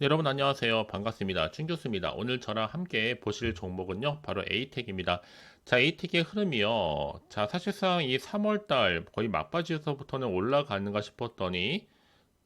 네, 여러분 안녕하세요. 반갑습니다. 춘교수입니다. 오늘 저랑 함께 보실 종목은요, 바로 에이텍입니다. 자, 에이텍의 흐름이요. 자, 사실상 이 3월달 거의 막바지에서부터는 올라가는가 싶었더니,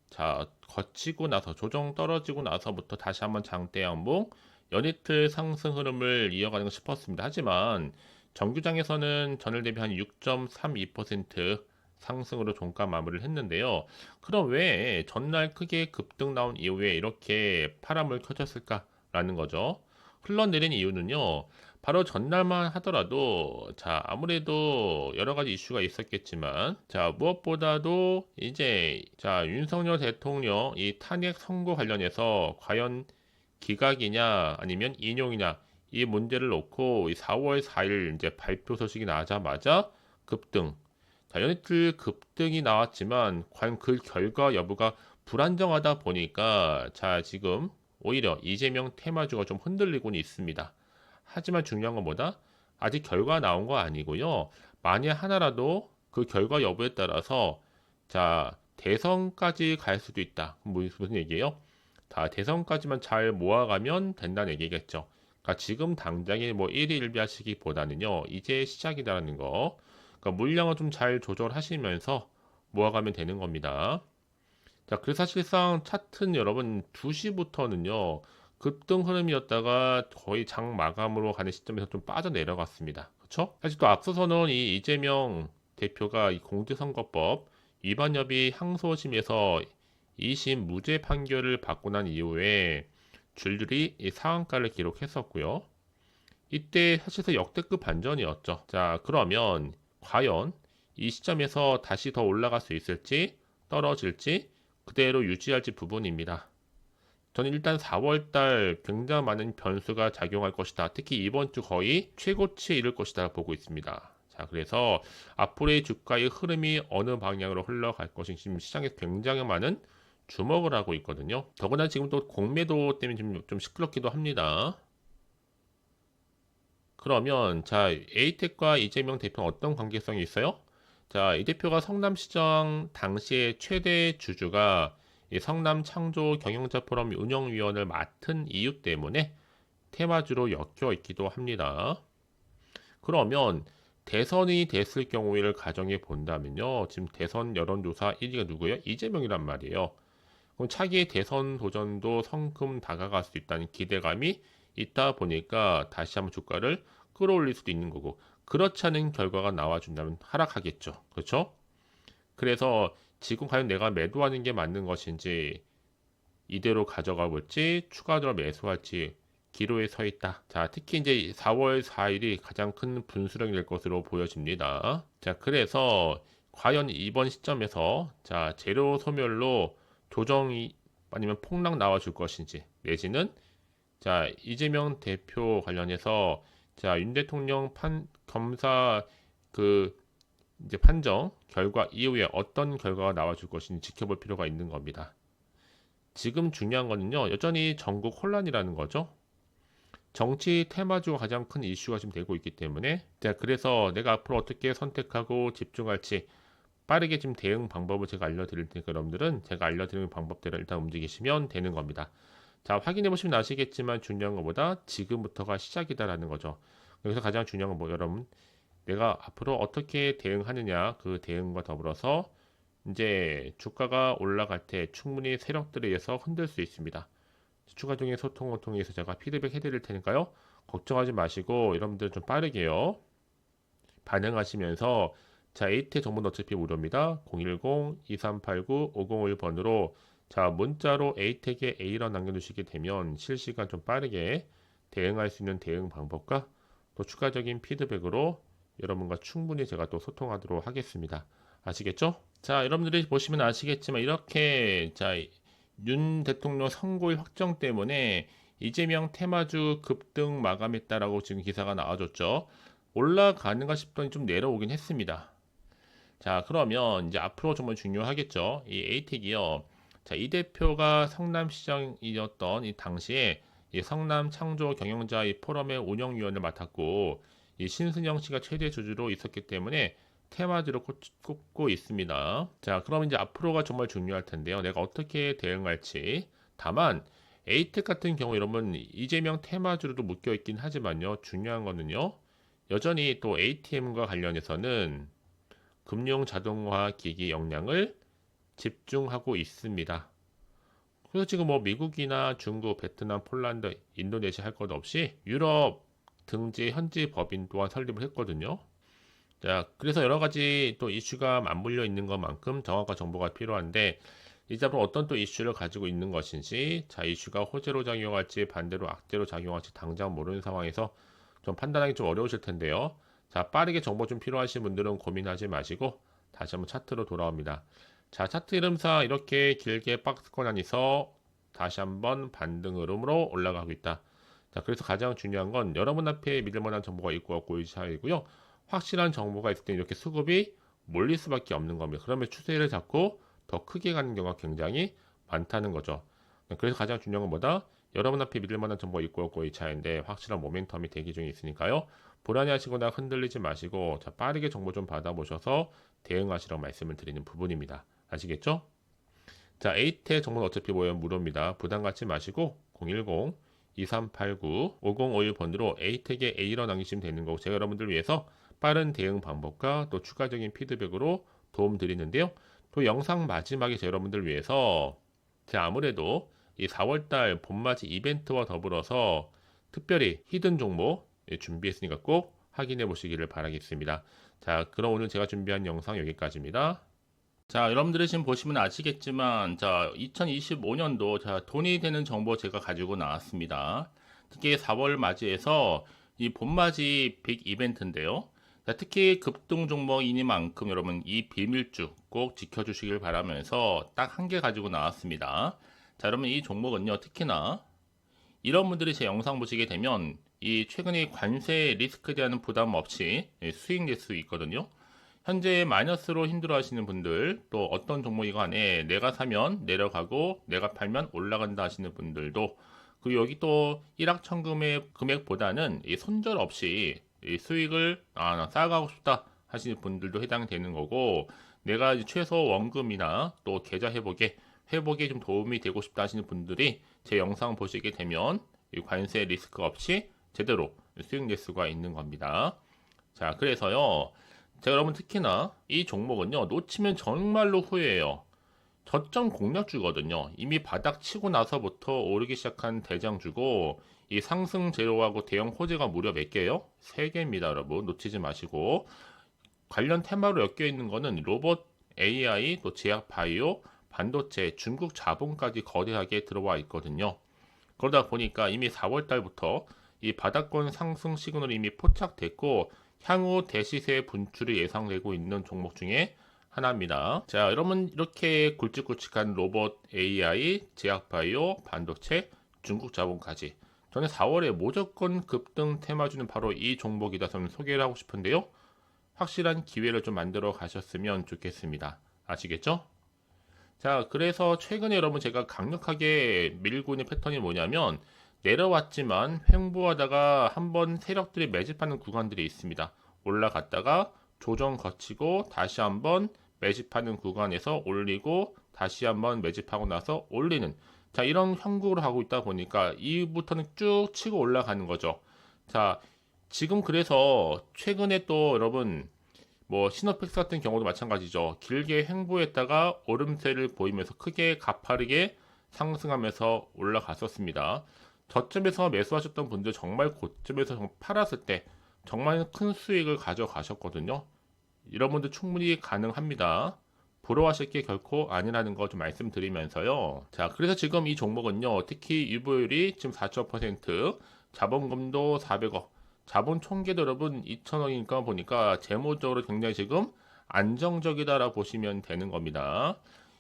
자, 거치고 나서 조정 떨어지고 나서부터 다시 한번 장대 양봉, 연이틀 상승 흐름을 이어가는 가 싶었습니다. 하지만 정규장에서는 전일 대비 한 6.32% 상승으로 종가 마무리를 했는데요. 그럼 왜 전날 크게 급등 나온 이후에 이렇게 파람을 켜졌을까라는 거죠. 흘러내린 이유는요. 바로 전날만 하더라도 자 아무래도 여러 가지 이슈가 있었겠지만 자 무엇보다도 이제 자 윤석열 대통령 이 탄핵 선고 관련해서 과연 기각이냐 아니면 인용이냐 이 문제를 놓고 4월 4일 이제 발표 소식이 나자마자 급등 자연이틀 급등이 나왔지만 과연 그 결과 여부가 불안정하다 보니까 자 지금 오히려 이재명 테마주가 좀 흔들리고는 있습니다. 하지만 중요한 건 뭐다? 아직 결과 나온 거 아니고요. 만약 하나라도 그 결과 여부에 따라서 자 대선까지 갈 수도 있다. 무슨 얘기예요? 다 대선까지만 잘 모아가면 된다는 얘기겠죠. 그러니까 지금 당장에 뭐 1위 1비하시기보다는요. 이제 시작이다라는 거. 그러니까 물량을 좀 잘 조절하시면서 모아가면 되는 겁니다. 자, 그래서 사실상 차트는 여러분 2시부터는요. 급등 흐름이었다가 거의 장 마감으로 가는 시점에서 좀 빠져 내려갔습니다. 그렇죠? 사실 또 앞서서는 이 이재명 대표가 이 공직선거법 위반 여비 항소심에서 2심 무죄 판결을 받고 난 이후에 줄줄이 이 상한가를 기록했었고요. 이때 사실상 역대급 반전이었죠. 자, 그러면 과연 이 시점에서 다시 더 올라갈 수 있을지 떨어질지 그대로 유지할지 부분입니다. 저는 일단 4월달 굉장히 많은 변수가 작용할 것이다. 특히 이번 주 거의 최고치에 이를 것이다 보고 있습니다. 자, 그래서 앞으로의 주가의 흐름이 어느 방향으로 흘러갈 것인지 지금 시장에서 굉장히 많은 주목을 하고 있거든요. 더구나 지금 또 공매도 때문에 좀, 좀 시끄럽기도 합니다. 그러면 자 에이텍과 이재명 대표는 어떤 관계성이 있어요? 자, 이 대표가 성남시장 당시의 최대 주주가 이 성남 창조 경영자 포럼 운영위원을 맡은 이유 때문에 테마주로 엮여 있기도 합니다. 그러면 대선이 됐을 경우를 가정해 본다면요. 지금 대선 여론조사 1위가 누구예요? 이재명이란 말이에요. 그럼 차기 대선 도전도 성큼 다가갈 수 있다는 기대감이 있다 보니까 다시 한번 주가를 끌어올릴 수도 있는 거고 그렇지 않은 결과가 나와준다면 하락하겠죠. 그렇죠? 그래서 지금 과연 내가 매도하는 게 맞는 것인지 이대로 가져가 볼지 추가적으로 매수할지 기로에 서 있다. 자, 특히 이제 4월 4일이 가장 큰 분수령이 될 것으로 보여집니다. 자, 그래서 과연 이번 시점에서 자, 재료 소멸로 조정이 아니면 폭락 나와 줄 것인지 내지는 자, 이재명 대표 관련해서 자, 윤 대통령 판 검사 그 이제 판정 결과 이후에 어떤 결과가 나와 줄 것인지 지켜볼 필요가 있는 겁니다. 지금 중요한 거는요. 여전히 전국 혼란이라는 거죠. 정치 테마주가 가장 큰 이슈가 지금 되고 있기 때문에 자, 그래서 내가 앞으로 어떻게 선택하고 집중할지 빠르게 지금 대응 방법을 제가 알려드릴 테니까 여러분들은 제가 알려드리는 방법대로 일단 움직이시면 되는 겁니다. 자, 확인해 보시면 아시겠지만 중요한 것보다 지금부터가 시작이다라는 거죠. 여기서 가장 중요한 건 뭐 여러분 내가 앞으로 어떻게 대응하느냐 그 대응과 더불어서 이제 주가가 올라갈 때 충분히 세력들에 의해서 흔들 수 있습니다. 추가적인 소통을 통해서 제가 피드백 해드릴 테니까요. 걱정하지 마시고 여러분들 좀 빠르게요. 반응하시면서 자, 에이트 정보는 어차피 무료입니다. 010-2389-501번으로 자, 문자로 에이텍에 A라 남겨주시게 되면 실시간 좀 빠르게 대응할 수 있는 대응 방법과 또 추가적인 피드백으로 여러분과 충분히 제가 또 소통하도록 하겠습니다. 아시겠죠? 자, 여러분들이 보시면 아시겠지만 이렇게 자, 윤 대통령 선고일 확정 때문에 이재명 테마주 급등 마감했다라고 지금 기사가 나와줬죠. 올라가는가 싶더니 좀 내려오긴 했습니다. 자, 그러면 이제 앞으로 정말 중요하겠죠. 이 에이텍이요. 자, 이 대표가 성남시장이었던 이 당시에 이 성남 창조 경영자 이 포럼의 운영위원을 맡았고 이 신승영 씨가 최대 주주로 있었기 때문에 테마주로 꼽고 있습니다. 자, 그럼 이제 앞으로가 정말 중요할 텐데요. 내가 어떻게 대응할지. 다만 에이텍 같은 경우 여러분 이재명 테마주로도 묶여 있긴 하지만요. 중요한 거는요. 여전히 또 ATM과 관련해서는 금융 자동화 기기 역량을 집중하고 있습니다. 그래서 지금 뭐 미국이나 중국, 베트남, 폴란드, 인도네시아 할 것 없이 유럽 등지 현지 법인 또한 설립을 했거든요. 자, 그래서 여러 가지 또 이슈가 맞물려 있는 것만큼 정확한 정보가 필요한데 이제 앞으로 어떤 또 이슈를 가지고 있는 것인지 자 이슈가 호재로 작용할지 반대로 악재로 작용할지 당장 모르는 상황에서 좀 판단하기 좀 어려우실 텐데요. 자 빠르게 정보 좀 필요하신 분들은 고민하지 마시고 다시 한번 차트로 돌아옵니다. 자 차트 이름상 이렇게 길게 박스권 안에서 다시 한번 반등 흐름으로 올라가고 있다. 자 그래서 가장 중요한 건 여러분 앞에 믿을 만한 정보가 있고 없고 이 차이고요. 확실한 정보가 있을 때 이렇게 수급이 몰릴 수밖에 없는 겁니다. 그러면 추세를 잡고 더 크게 가는 경우가 굉장히 많다는 거죠. 그래서 가장 중요한 건 뭐다? 여러분 앞에 믿을 만한 정보가 있고 없고 이 차인데 확실한 모멘텀이 대기 중에 있으니까요. 불안해하시거나 흔들리지 마시고 자, 빠르게 정보 좀 받아보셔서 대응하시라고 말씀을 드리는 부분입니다. 아시겠죠? 자, 에이테 정보는 어차피 뭐예요? 무료입니다. 부담 갖지 마시고 010 2389 5051번으로 에이텍에 A로 남기시면 되는 거고 제가 여러분들 위해서 빠른 대응 방법과 또 추가적인 피드백으로 도움 드리는데요. 또 영상 마지막에 제 여러분들 위해서 제가 아무래도 이 4월달 봄맞이 이벤트와 더불어서 특별히 히든 종목 준비했으니까 꼭 확인해 보시기를 바라겠습니다. 자, 그럼 오늘 제가 준비한 영상 여기까지입니다. 자, 여러분들이 지금 보시면 아시겠지만, 자, 2025년도 자, 돈이 되는 정보 제가 가지고 나왔습니다. 특히 4월 맞이에서 이 봄맞이 빅 이벤트인데요. 자, 특히 급등 종목이니만큼 여러분 이 비밀주 꼭 지켜주시길 바라면서 딱 한 개 가지고 나왔습니다. 자, 여러분 이 종목은요, 특히나 이런 분들이 제 영상 보시게 되면 이 최근에 관세 리스크에 대한 부담 없이 수익 낼 수 있거든요. 현재 마이너스로 힘들어 하시는 분들, 또 어떤 종목이 간에 내가 사면 내려가고 내가 팔면 올라간다 하시는 분들도 그 여기 또 일확천금의 금액보다는 이 손절 없이 이 수익을 아, 쌓아가고 싶다 하시는 분들도 해당되는 거고 내가 최소 원금이나 또 계좌 회복에 회복에 좀 도움이 되고 싶다 하시는 분들이 제 영상 보시게 되면 관세 리스크 없이 제대로 수익 낼 수가 있는 겁니다. 자, 그래서요. 제가 여러분 특히나 이 종목은요. 놓치면 정말로 후회해요. 저점 공략주거든요. 이미 바닥 치고 나서부터 오르기 시작한 대장주고 이 상승 재료하고 대형 호재가 무려 몇 개요? 세 개입니다, 여러분. 놓치지 마시고 관련 테마로 엮여 있는 거는 로봇, AI, 또 제약 바이오, 반도체, 중국 자본까지 거대하게 들어와 있거든요. 그러다 보니까 이미 4월 달부터 이 바닥권 상승 시그널이 이미 포착됐고 향후 대시세 분출이 예상되고 있는 종목 중에 하나입니다. 자, 여러분 이렇게 굵직굵직한 로봇, AI, 제약바이오, 반도체, 중국 자본까지 저는 4월에 무조건 급등 테마주는 바로 이 종목이다 저는 소개를 하고 싶은데요. 확실한 기회를 좀 만들어 가셨으면 좋겠습니다. 아시겠죠? 자, 그래서 최근에 여러분 제가 강력하게 밀고 있는 패턴이 뭐냐면 내려왔지만 횡보하다가 한번 세력들이 매집하는 구간들이 있습니다. 올라갔다가 조정 거치고 다시 한번 매집하는 구간에서 올리고 다시 한번 매집하고 나서 올리는 자 이런 형국을 하고 있다 보니까 이부터는 쭉 치고 올라가는 거죠. 자 지금 그래서 최근에 또 여러분 뭐 시노펙스 같은 경우도 마찬가지죠. 길게 횡보했다가 오름세를 보이면서 크게 가파르게 상승하면서 올라갔었습니다. 저점에서 매수하셨던 분들 정말 고점에서 팔았을 때 정말 큰 수익을 가져가셨거든요. 이런 분들 충분히 가능합니다. 부러워하실 게 결코 아니라는 거 좀 말씀드리면서요. 자, 그래서 지금 이 종목은요, 특히 유보율이 지금 4.5%, 자본금도 400억, 자본 총계도 여러분 2천억이니까 보니까 재무적으로 굉장히 지금 안정적이다라고 보시면 되는 겁니다.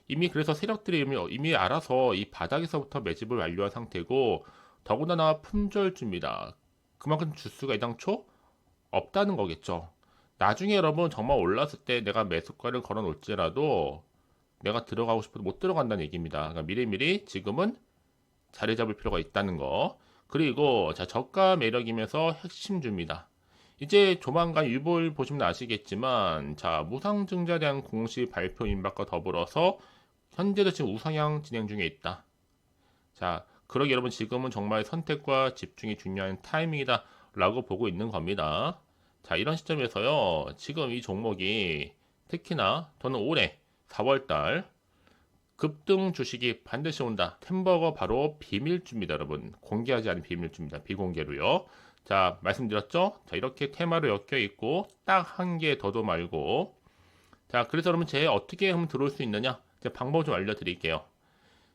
이미 그래서 세력들이 이미 알아서 이 바닥에서부터 매집을 완료한 상태고 더군다나 품절주입니다. 그만큼 주수가 이당초 없다는 거겠죠. 나중에 여러분 정말 올랐을 때 내가 매수가를 걸어 놓을지라도 내가 들어가고 싶어도 못 들어간다는 얘기입니다. 그러니까 미리미리 지금은 자리 잡을 필요가 있다는 거. 그리고 자 저가 매력이면서 핵심주입니다. 이제 조만간 유보를 보시면 아시겠지만 자 무상증자에 대한 공시 발표 임박과 더불어서 현재도 지금 우상향 진행 중에 있다. 자 그러기 여러분 지금은 정말 선택과 집중이 중요한 타이밍이다 라고 보고 있는 겁니다. 자, 이런 시점에서요. 지금 이 종목이 특히나 저는 올해 4월달 급등 주식이 반드시 온다. 템버거 바로 비밀주입니다, 여러분. 공개하지 않은 비밀주입니다. 비공개로요. 자, 말씀드렸죠? 자, 이렇게 테마로 엮여 있고 딱 한 개 더도 말고 자, 그래서 여러분 제 어떻게 하면 들어올 수 있느냐? 제 방법 좀 알려드릴게요.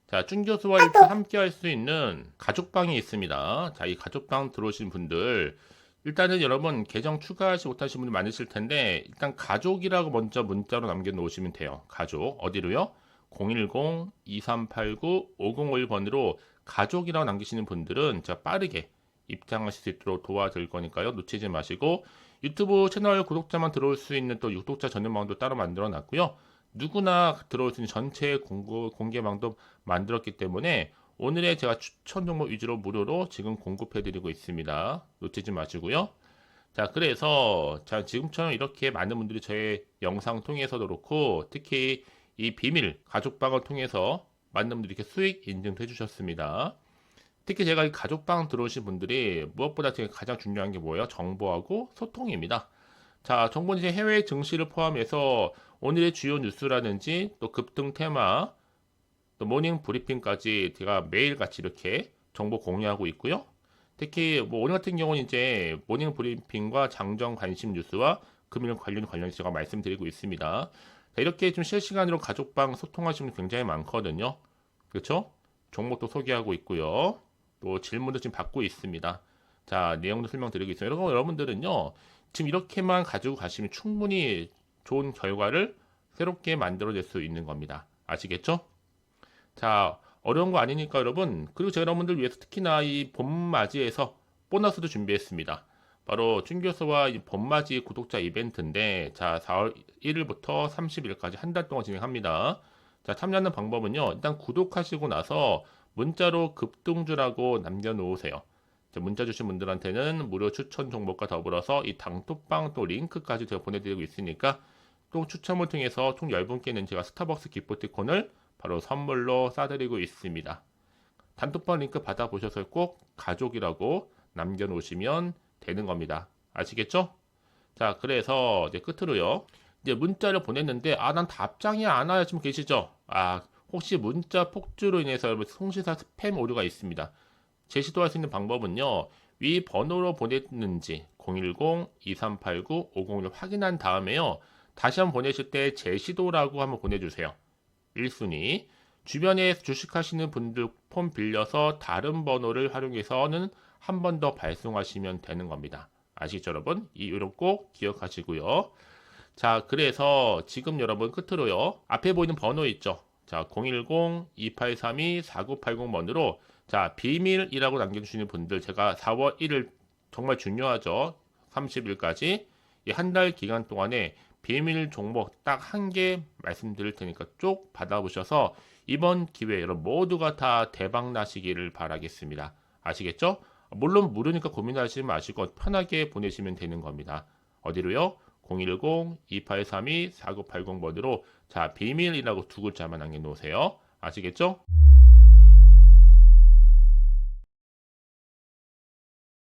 자, 준 교수와 이렇게 함께 할 수 있는 가족방이 있습니다. 자, 이 가족방 들어오신 분들 일단은 여러분 계정 추가하지 못하신 분들 많으실 텐데 일단 가족이라고 먼저 문자로 남겨 놓으시면 돼요. 가족 어디로요? 010-2389-5051번으로 가족이라고 남기시는 분들은 제가 빠르게 입장하실 수 있도록 도와드릴 거니까요. 놓치지 마시고 유튜브 채널 구독자만 들어올 수 있는 또 구독자 전용 방도 따로 만들어 놨고요. 누구나 들어올 수 있는 전체 공고, 공개방도 만들었기 때문에 오늘의 제가 추천 종목 위주로 무료로 지금 공급해 드리고 있습니다. 놓치지 마시고요. 자, 그래서 자, 지금처럼 이렇게 많은 분들이 저의 영상 통해서도 그렇고 특히 이 비밀 가족방을 통해서 많은 분들이 이렇게 수익 인증도 해주셨습니다. 특히 제가 이 가족방 들어오신 분들이 무엇보다 제가 가장 중요한 게 뭐예요? 정보하고 소통입니다. 자, 정보는 이제 해외 증시를 포함해서 오늘의 주요 뉴스라든지 또 급등 테마, 또 모닝 브리핑까지 제가 매일같이 이렇게 정보 공유하고 있고요. 특히 뭐 오늘 같은 경우는 이제 모닝 브리핑과 장정 관심 뉴스와 금융 관련 관련해서 제가 말씀드리고 있습니다. 자, 이렇게 좀 실시간으로 가족방 소통하시는 분 굉장히 많거든요. 그렇죠? 종목도 소개하고 있고요. 또 질문도 지금 받고 있습니다. 자, 내용도 설명드리고 있어요. 여러분, 여러분들은요, 지금 이렇게만 가지고 가시면 충분히 좋은 결과를 새롭게 만들어낼 수 있는 겁니다. 아시겠죠? 자, 어려운 거 아니니까 여러분. 그리고 제가 여러분들 위해서 특히나 이 봄맞이에서 보너스도 준비했습니다. 바로 춘교수와 봄맞이 구독자 이벤트인데, 자, 4월 1일부터 30일까지 한 달 동안 진행합니다. 자, 참여하는 방법은요, 일단 구독하시고 나서 문자로 급등주라고 남겨놓으세요. 자, 문자 주신 분들한테는 무료 추천 종목과 더불어서 이 당토빵 또 링크까지 제가 보내드리고 있으니까 또 추첨을 통해서 총 10분께는 제가 스타벅스 기프티콘을 바로 선물로 싸드리고 있습니다. 단톡방 링크 받아보셔서 꼭 가족이라고 남겨놓으시면 되는 겁니다. 아시겠죠? 자, 그래서 이제 끝으로요. 이제 문자를 보냈는데, 아, 난 답장이 안 와요. 지금 계시죠? 아, 혹시 문자 폭주로 인해서 송시사 스팸 오류가 있습니다. 제시도 할 수 있는 방법은요. 위 번호로 보냈는지 010-2389-501 확인한 다음에요. 다시 한번 보내실 때 제시도라고 한번 보내주세요. 1순위. 주변에 주식하시는 분들 폰 빌려서 다른 번호를 활용해서는 한 번 더 발송하시면 되는 겁니다. 아시죠, 여러분? 이 요령 꼭 기억하시고요. 자, 그래서 지금 여러분 끝으로요. 앞에 보이는 번호 있죠? 자, 010-2832-4980번으로 자, 비밀이라고 남겨주시는 분들 제가 4월 1일 정말 중요하죠. 30일까지 이한달 기간 동안에 비밀 종목 딱 한 개 말씀드릴 테니까 쭉 받아보셔서 이번 기회에 여러분 모두가 다 대박 나시기를 바라겠습니다. 아시겠죠? 물론 무료니까 고민하지 마시고 편하게 보내시면 되는 겁니다. 어디로요? 010-2832-4980 번으로 자 비밀이라고 두 글자만 남겨놓으세요. 아시겠죠?